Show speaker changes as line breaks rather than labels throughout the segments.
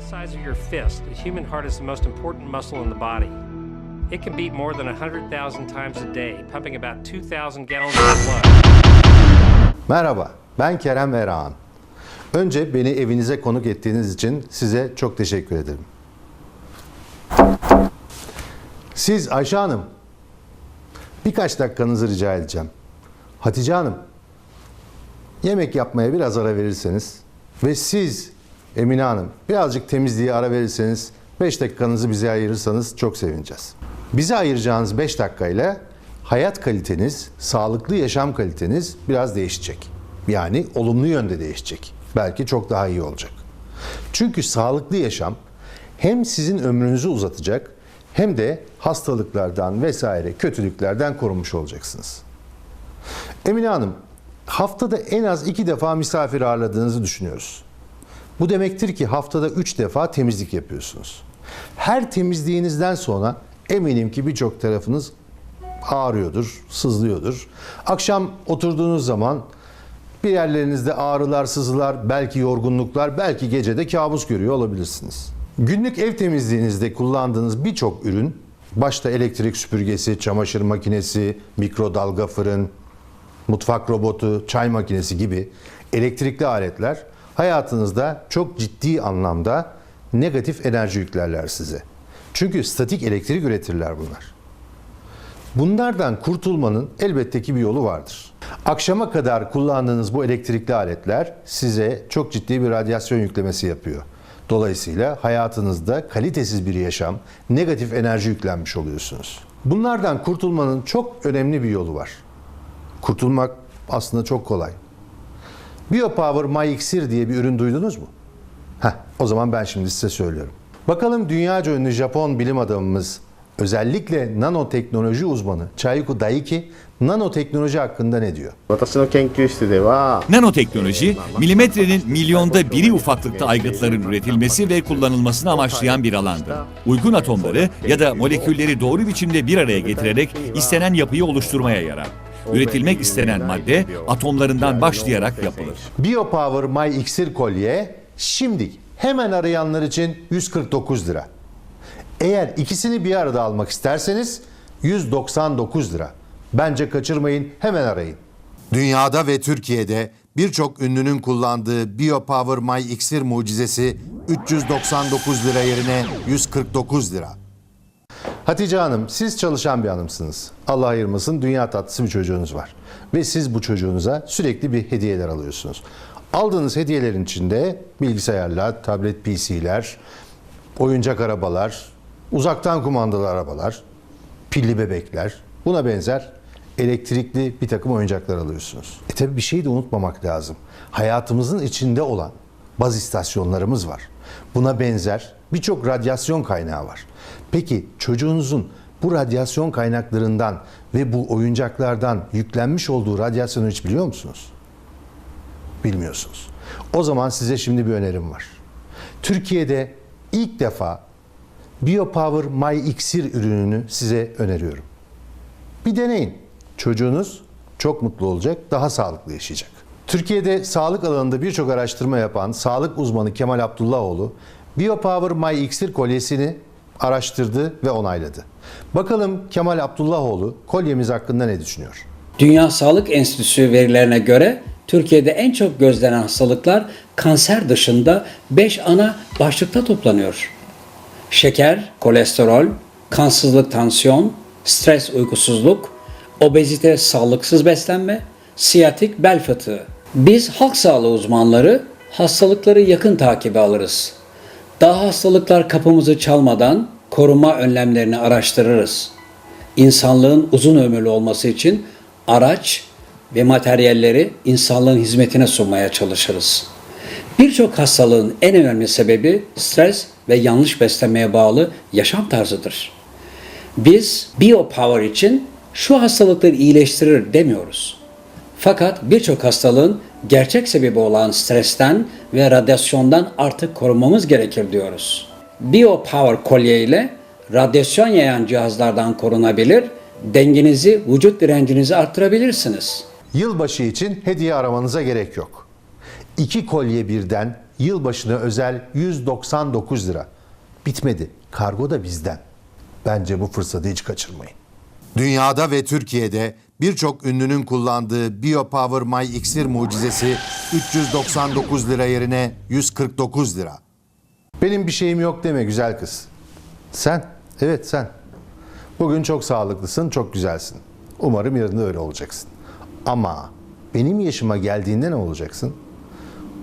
size of your fist, the human heart is the most important muscle in the body. It can beat more than 100,000 times a day, pumping about 2,000 gallons of blood.
Merhaba, ben Kerem Erağan. Önce beni evinize konuk ettiğiniz için size çok teşekkür ederim. Siz Ayşe Hanım, birkaç dakikanızı rica edeceğim. Hatice Hanım, yemek yapmaya biraz ara verirseniz ve siz Emine Hanım birazcık temizliğe ara verirseniz 5 dakikanızı bize ayırırsanız çok sevineceğiz. Bize ayıracağınız 5 dakikayla hayat kaliteniz, sağlıklı yaşam kaliteniz biraz değişecek. Yani olumlu yönde değişecek. Belki çok daha iyi olacak. Çünkü sağlıklı yaşam hem sizin ömrünüzü uzatacak hem de hastalıklardan vesaire kötülüklerden korunmuş olacaksınız. Emine Hanım, haftada en az iki defa misafir ağırladığınızı düşünüyoruz. Bu demektir ki haftada üç defa temizlik yapıyorsunuz. Her temizliğinizden sonra eminim ki birçok tarafınız ağrıyordur, sızlıyordur. Akşam oturduğunuz zaman bir yerlerinizde ağrılar, sızılar, belki yorgunluklar, belki gecede kabus görüyor olabilirsiniz. Günlük ev temizliğinizde kullandığınız birçok ürün, başta elektrik süpürgesi, çamaşır makinesi, mikrodalga fırın, mutfak robotu, çay makinesi gibi elektrikli aletler hayatınızda çok ciddi anlamda negatif enerji yüklerler size. Çünkü statik elektrik üretirler bunlar. Bunlardan kurtulmanın elbette ki bir yolu vardır. Akşama kadar kullandığınız bu elektrikli aletler size çok ciddi bir radyasyon yüklemesi yapıyor. Dolayısıyla hayatınızda kalitesiz bir yaşam, negatif enerji yüklenmiş oluyorsunuz. Bunlardan kurtulmanın çok önemli bir yolu var. Kurtulmak aslında çok kolay. Biopower MyIksir diye bir ürün duydunuz mu? Heh, o zaman ben şimdi size söylüyorum. Bakalım dünyaca ünlü Japon bilim adamımız, özellikle nanoteknoloji uzmanı Chayuko Daiki, nanoteknoloji hakkında ne diyor?
Nanoteknoloji, milimetrenin milyonda biri ufaklıkta aygıtların üretilmesi ve kullanılmasını amaçlayan bir alandır. Uygun atomları ya da molekülleri doğru biçimde bir araya getirerek istenen yapıyı oluşturmaya yarar. Üretilmek istenen madde atomlarından başlayarak yapılır.
BioPower My İksir kolye şimdi hemen arayanlar için 149 lira. Eğer ikisini bir arada almak isterseniz 199 lira. Bence kaçırmayın hemen arayın. Dünyada ve Türkiye'de birçok ünlünün kullandığı BioPower My İksir mucizesi 399 lira yerine 149 lira. Hatice Hanım, siz çalışan bir hanımsınız. Allah ayırmasın, dünya tatlısı bir çocuğunuz var. Ve siz bu çocuğunuza sürekli bir hediyeler alıyorsunuz. Aldığınız hediyelerin içinde bilgisayarlar, tablet PC'ler, oyuncak arabalar, uzaktan kumandalı arabalar, pilli bebekler, buna benzer elektrikli bir takım oyuncaklar alıyorsunuz. E tabi bir şey de unutmamak lazım. Hayatımızın içinde olan baz istasyonlarımız var. Buna benzer birçok radyasyon kaynağı var. Peki çocuğunuzun bu radyasyon kaynaklarından ve bu oyuncaklardan yüklenmiş olduğu radyasyonu hiç biliyor musunuz? Bilmiyorsunuz. O zaman size şimdi bir önerim var. Türkiye'de ilk defa BioPower My İksir ürününü size öneriyorum. Bir deneyin. Çocuğunuz çok mutlu olacak, daha sağlıklı yaşayacak. Türkiye'de sağlık alanında birçok araştırma yapan sağlık uzmanı Kemal Abdullahoğlu BioPower My İksir kolyesini araştırdı ve onayladı. Bakalım Kemal Abdullahoğlu kolyemiz hakkında ne düşünüyor?
Dünya Sağlık Enstitüsü verilerine göre Türkiye'de en çok gözlenen hastalıklar kanser dışında 5 ana başlıkta toplanıyor. Şeker, kolesterol, kansızlık, tansiyon, stres, uykusuzluk, obezite, sağlıksız beslenme, siyatik bel fıtığı. Biz halk sağlığı uzmanları hastalıkları yakın takibe alırız. Daha hastalıklar kapımızı çalmadan koruma önlemlerini araştırırız. İnsanlığın uzun ömürlü olması için araç ve materyalleri insanlığın hizmetine sunmaya çalışırız. Birçok hastalığın en önemli sebebi stres ve yanlış beslenmeye bağlı yaşam tarzıdır. Biz biopower için şu hastalıkları iyileştirir demiyoruz. Fakat birçok hastalığın gerçek sebebi olan stresten ve radyasyondan artık korunmamız gerekir diyoruz. BioPower kolye ile radyasyon yayan cihazlardan korunabilir, dengenizi, vücut direncinizi arttırabilirsiniz.
Yılbaşı için hediye aramanıza gerek yok. İki kolye birden yılbaşına özel 199 lira. Bitmedi. Kargo da bizden. Bence bu fırsatı hiç kaçırmayın. Dünyada ve Türkiye'de birçok ünlünün kullandığı BioPower My İksir mucizesi 399 lira yerine 149 lira. Benim bir şeyim yok deme güzel kız. Sen, evet sen. Bugün çok sağlıklısın, çok güzelsin. Umarım yarın da öyle olacaksın. Ama benim yaşıma geldiğinde ne olacaksın?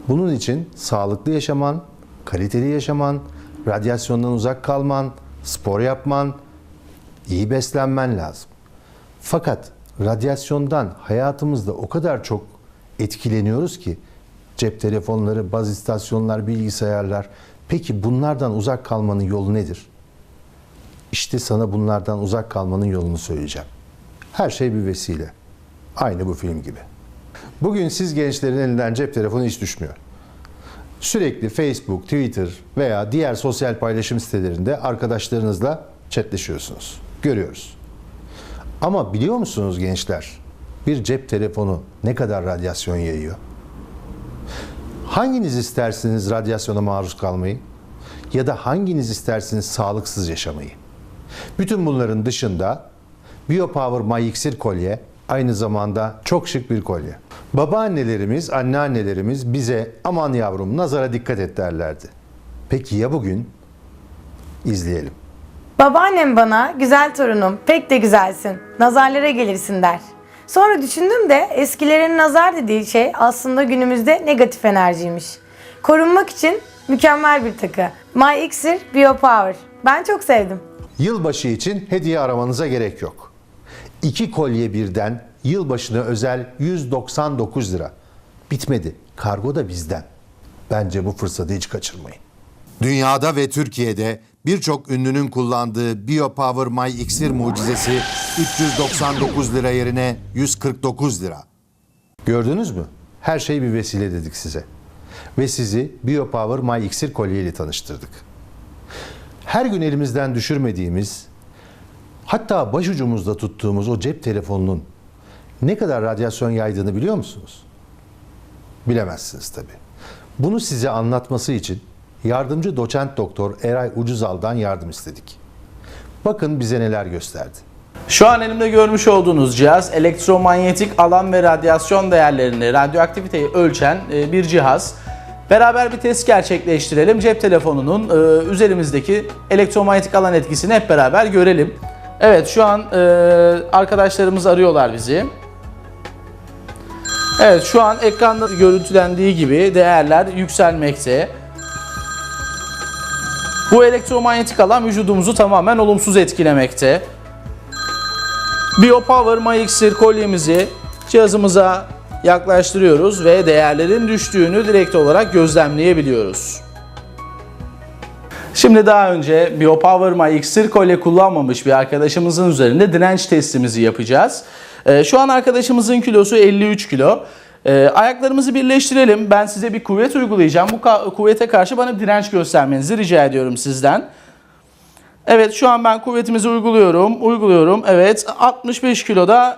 Bunun için sağlıklı yaşaman, kaliteli yaşaman, radyasyondan uzak kalman, spor yapman, iyi beslenmen lazım. Fakat radyasyondan hayatımızda o kadar çok etkileniyoruz ki cep telefonları, baz istasyonlar, bilgisayarlar. Peki bunlardan uzak kalmanın yolu nedir? İşte sana bunlardan uzak kalmanın yolunu söyleyeceğim. Her şey bir vesile. Aynı bu film gibi. Bugün siz gençlerin elinden cep telefonu hiç düşmüyor. Sürekli Facebook, Twitter veya diğer sosyal paylaşım sitelerinde arkadaşlarınızla chatleşiyorsunuz. Görüyoruz. Ama biliyor musunuz gençler? Bir cep telefonu ne kadar radyasyon yayıyor? Hanginiz istersiniz radyasyona maruz kalmayı? Ya da hanginiz istersiniz sağlıksız yaşamayı? Bütün bunların dışında BioPower My İksir kolye aynı zamanda çok şık bir kolye. Babaannelerimiz, anneannelerimiz bize aman yavrum nazara dikkat et derlerdi. Peki ya bugün? İzleyelim.
Babaannem bana güzel torunum pek de güzelsin nazarlara gelirsin der. Sonra düşündüm de eskilerin nazar dediği şey aslında günümüzde negatif enerjiymiş. Korunmak için mükemmel bir takı. My Iksir Biopower. Ben çok sevdim.
Yılbaşı için hediye aramanıza gerek yok. İki kolye birden yılbaşına özel 199 lira. Bitmedi. Kargo da bizden. Bence bu fırsatı hiç kaçırmayın. Dünyada ve Türkiye'de birçok ünlünün kullandığı BioPower My İksir mucizesi 399 lira yerine 149 lira. Gördünüz mü? Her şey bir vesile dedik size. Ve sizi BioPower My İksir kolye ile tanıştırdık her gün elimizden düşürmediğimiz, hatta başucumuzda tuttuğumuz o cep telefonunun ne kadar radyasyon yaydığını biliyor musunuz? Bilemezsiniz tabii. Bunu size anlatması için yardımcı doçent doktor Eray Ucuzal'dan yardım istedik. Bakın bize neler gösterdi.
Şu an elimde görmüş olduğunuz cihaz elektromanyetik alan ve radyasyon değerlerini, radyoaktiviteyi ölçen e, bir cihaz. Beraber bir test gerçekleştirelim. Cep telefonunun e, üzerimizdeki elektromanyetik alan etkisini hep beraber görelim. Evet şu an e, arkadaşlarımız arıyorlar bizi. Evet şu an ekranda görüntülendiği gibi değerler yükselmekte. Bu elektromanyetik alan vücudumuzu tamamen olumsuz etkilemekte. BioPower My İksir kolyemizi cihazımıza yaklaştırıyoruz ve değerlerin düştüğünü direkt olarak gözlemleyebiliyoruz. Şimdi daha önce BioPower My İksir kolye kullanmamış bir arkadaşımızın üzerinde direnç testimizi yapacağız. Ee, Şu an arkadaşımızın kilosu 53 kilo. Ee, Ayaklarımızı birleştirelim. Ben size bir kuvvet uygulayacağım. Bu kuvvete karşı bana direnç göstermenizi rica ediyorum sizden. Evet şu an ben kuvvetimizi uyguluyorum. Uyguluyorum. Evet 65 kiloda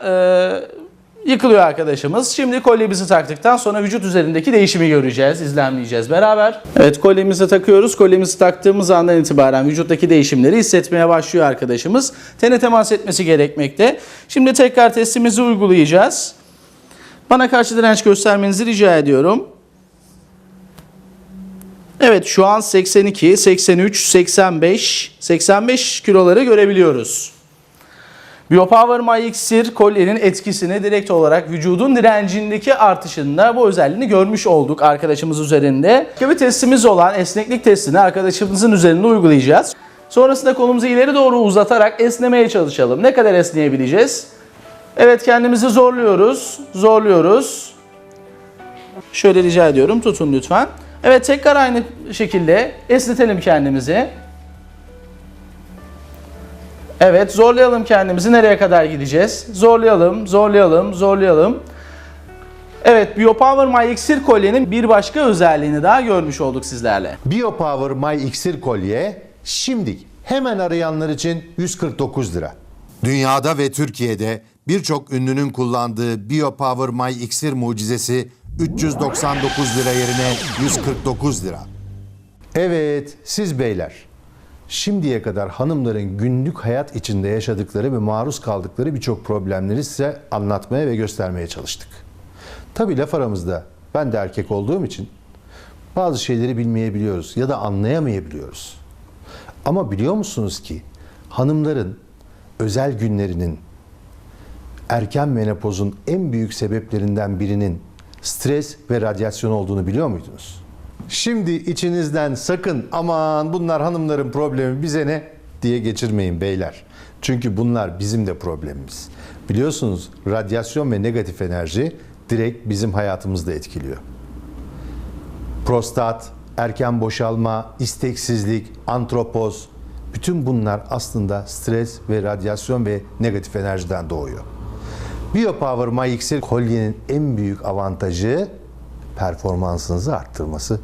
e, yıkılıyor arkadaşımız. Şimdi kolyemizi taktıktan sonra vücut üzerindeki değişimi göreceğiz, izlemleyeceğiz beraber. Evet kolyemizi takıyoruz. Kolyemizi taktığımız andan itibaren vücuttaki değişimleri hissetmeye başlıyor arkadaşımız. Tene temas etmesi gerekmekte. Şimdi tekrar testimizi uygulayacağız. Bana karşı direnç göstermenizi rica ediyorum. Evet şu an 82, 83, 85, 85 kiloları görebiliyoruz. BioPower My İksir kolyenin etkisini direkt olarak vücudun direncindeki artışında bu özelliğini görmüş olduk arkadaşımız üzerinde. Bir testimiz olan esneklik testini arkadaşımızın üzerinde uygulayacağız. Sonrasında kolumuzu ileri doğru uzatarak esnemeye çalışalım. Ne kadar esneyebileceğiz? Evet kendimizi zorluyoruz, zorluyoruz. Şöyle rica ediyorum tutun lütfen. Evet tekrar aynı şekilde esnetelim kendimizi. Evet zorlayalım kendimizi. Nereye kadar gideceğiz? Zorlayalım, zorlayalım, zorlayalım. Evet BioPower My İksir kolyenin bir başka özelliğini daha görmüş olduk sizlerle.
BioPower My İksir kolye şimdi hemen arayanlar için 149 lira. Dünyada ve Türkiye'de birçok ünlünün kullandığı BioPower My İksir mucizesi 399 lira yerine 149 lira. Evet, siz beyler. Şimdiye kadar hanımların günlük hayat içinde yaşadıkları ve maruz kaldıkları birçok problemleri size anlatmaya ve göstermeye çalıştık. Tabii laf aramızda ben de erkek olduğum için bazı şeyleri bilmeyebiliyoruz ya da anlayamayabiliyoruz. Ama biliyor musunuz ki hanımların özel günlerinin erken menopozun en büyük sebeplerinden birinin stres ve radyasyon olduğunu biliyor muydunuz? Şimdi içinizden sakın aman bunlar hanımların problemi bize ne diye geçirmeyin beyler. Çünkü bunlar bizim de problemimiz. Biliyorsunuz radyasyon ve negatif enerji direkt bizim hayatımızda etkiliyor. Prostat, erken boşalma, isteksizlik, antropoz bütün bunlar aslında stres ve radyasyon ve negatif enerjiden doğuyor. BioPower MyXL kolyenin en büyük avantajı performansınızı arttırması.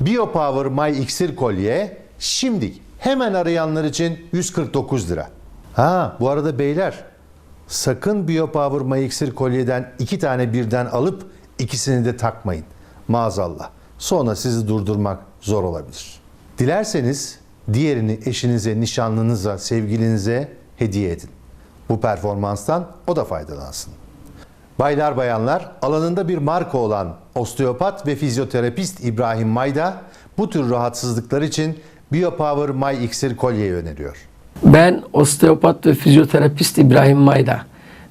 BioPower MyXL kolye şimdi hemen arayanlar için 149 lira. Ha bu arada beyler sakın BioPower MyXL kolyeden iki tane birden alıp ikisini de takmayın. Maazallah. Sonra sizi durdurmak zor olabilir. Dilerseniz diğerini eşinize, nişanlınıza, sevgilinize hediye edin. Bu performanstan o da faydalansın. Baylar bayanlar alanında bir marka olan osteopat ve fizyoterapist İbrahim Mayda bu tür rahatsızlıklar için BioPower My Iksir kolyeyi öneriyor.
Ben osteopat ve fizyoterapist İbrahim Mayda.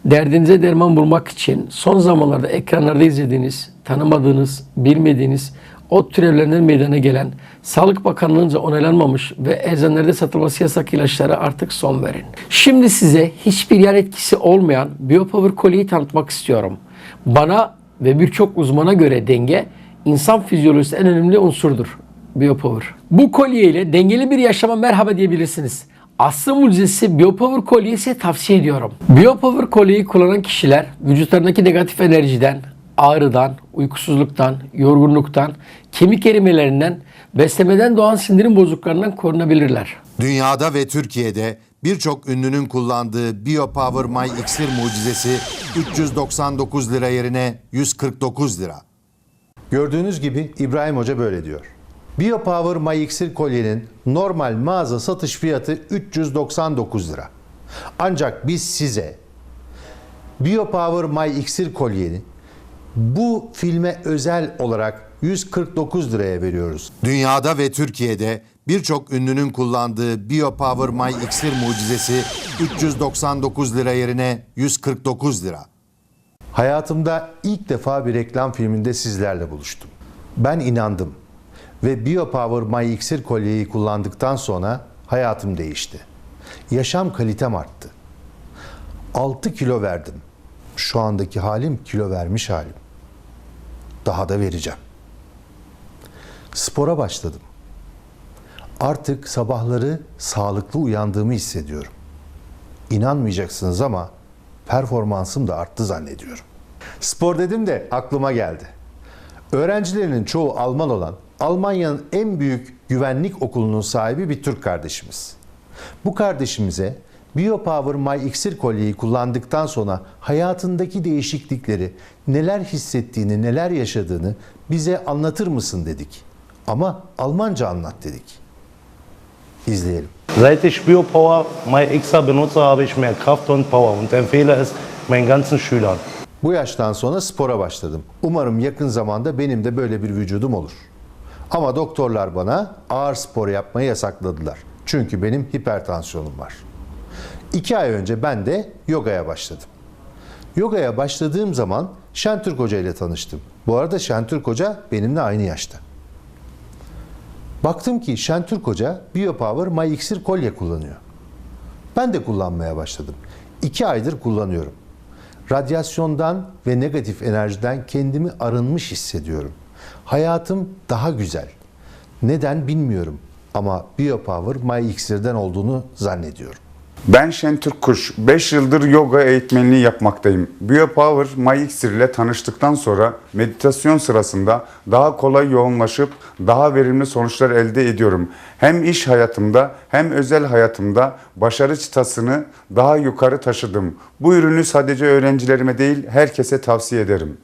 Derdinize derman bulmak için son zamanlarda ekranlarda izlediğiniz, tanımadığınız, bilmediğiniz o türevlerinden meydana gelen, Sağlık Bakanlığı'nca onaylanmamış ve eczanelerde satılması yasak ilaçlara artık son verin. Şimdi size hiçbir yan etkisi olmayan BioPower kolyeyi tanıtmak istiyorum. Bana ve birçok uzmana göre denge, insan fizyolojisi en önemli unsurdur. BioPower. Bu kolye ile dengeli bir yaşama merhaba diyebilirsiniz. Aslı mucizesi BioPower kolyeyi size tavsiye ediyorum. BioPower kolyeyi kullanan kişiler vücutlarındaki negatif enerjiden, ağrıdan, uykusuzluktan, yorgunluktan, kemik erimelerinden, beslemeden doğan sindirim bozukluklarından korunabilirler.
Dünyada ve Türkiye'de birçok ünlünün kullandığı BioPower My İksir mucizesi 399 lira yerine 149 lira. Gördüğünüz gibi İbrahim Hoca böyle diyor. BioPower My İksir kolyenin normal mağaza satış fiyatı 399 lira. Ancak biz size BioPower My İksir kolyeni bu filme özel olarak 149 liraya veriyoruz. Dünyada ve Türkiye'de birçok ünlünün kullandığı BioPower My İksir mucizesi 399 lira yerine 149 lira. Hayatımda ilk defa bir reklam filminde sizlerle buluştum. Ben inandım ve BioPower My İksir kolyeyi kullandıktan sonra hayatım değişti. Yaşam kalitem arttı. 6 kilo verdim. Şu andaki halim kilo vermiş halim. Daha da vereceğim. Spora başladım. Artık sabahları sağlıklı uyandığımı hissediyorum. İnanmayacaksınız ama performansım da arttı zannediyorum. Spor dedim de aklıma geldi. Öğrencilerinin çoğu Alman olan Almanya'nın en büyük güvenlik okulunun sahibi bir Türk kardeşimiz. Bu kardeşimize BioPower My İksir kolyeyi kullandıktan sonra hayatındaki değişiklikleri, neler hissettiğini, neler yaşadığını bize anlatır mısın dedik. Ama Almanca anlat dedik. İzleyelim.
Seit ich BioPower My Xer benutze, habe ich mehr Kraft und Power und empfehle es meinen ganzen Schülern.
Bu yaştan sonra spora başladım. Umarım yakın zamanda benim de böyle bir vücudum olur. Ama doktorlar bana ağır spor yapmayı yasakladılar. Çünkü benim hipertansiyonum var. İki ay önce ben de yogaya başladım. Yogaya başladığım zaman Şentürk Hoca ile tanıştım. Bu arada Şentürk Hoca benimle aynı yaşta. Baktım ki Şentürk Hoca BioPower My İksir kolye kullanıyor. Ben de kullanmaya başladım. İki aydır kullanıyorum. Radyasyondan ve negatif enerjiden kendimi arınmış hissediyorum. Hayatım daha güzel. Neden bilmiyorum ama BioPower My İksir'den olduğunu zannediyorum.
Ben Şentürk Kuş. 5 yıldır yoga eğitmenliği yapmaktayım. BioPower MyXir ile tanıştıktan sonra meditasyon sırasında daha kolay yoğunlaşıp daha verimli sonuçlar elde ediyorum. Hem iş hayatımda hem özel hayatımda başarı çıtasını daha yukarı taşıdım. Bu ürünü sadece öğrencilerime değil herkese tavsiye ederim.